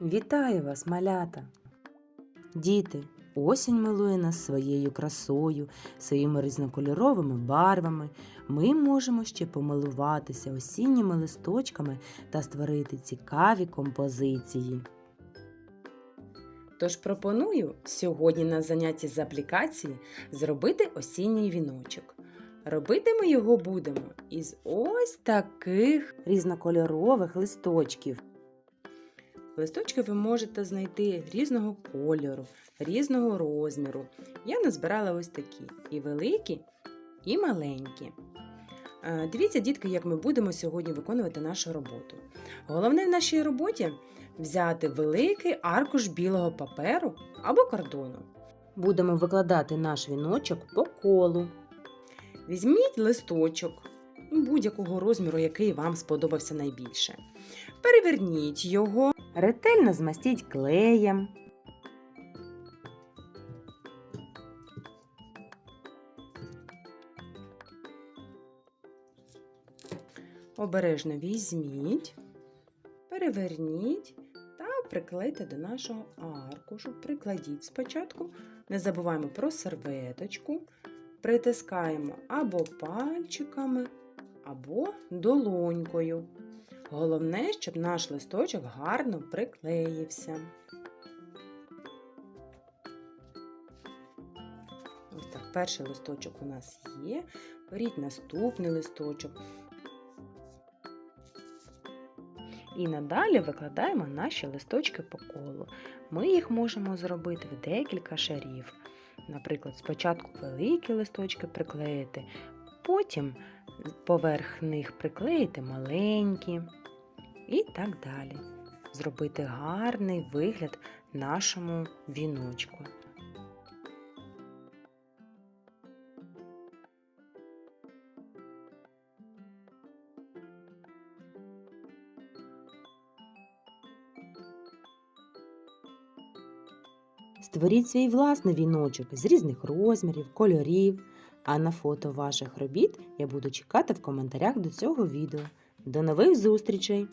Вітаю вас, малята! Діти, осінь милує нас своєю красою, своїми різнокольоровими барвами. Ми можемо ще помилуватися осінніми листочками та створити цікаві композиції. Тож пропоную сьогодні на занятті з аплікації зробити осінній віночок. Робити ми його будемо із ось таких різнокольорових листочків. Листочки ви можете знайти різного кольору, різного розміру. Я назбирала ось такі і великі, і маленькі. Е, Дивіться, дітки, як ми будемо сьогодні виконувати нашу роботу. Головне в нашій роботі взяти великий аркуш білого паперу або картону. Будемо викладати наш віночок по колу. Візьміть листочок будь-якого розміру, який вам сподобався найбільше. Переверніть його, ретельно змастіть клеєм. Обережно візьміть, переверніть та приклейте до нашого аркушу. Прикладіть спочатку. Не забуваємо про серветочку. Притискаємо або пальчиками, або долонькою. Головне, щоб наш листочок гарно приклеївся. Ось так, перший листочок у нас є. Беріть наступний листочок. І надалі викладаємо наші листочки по колу. Ми їх можемо зробити в декілька шарів. Наприклад, спочатку великі листочки приклеїти, потім поверх них приклеїти маленькі і так далі. Зробити гарний вигляд нашому віночку. Створіть свій власний віночок з різних розмірів, кольорів. А на фото ваших робіт я буду чекати в коментарях до цього відео. До нових зустрічей!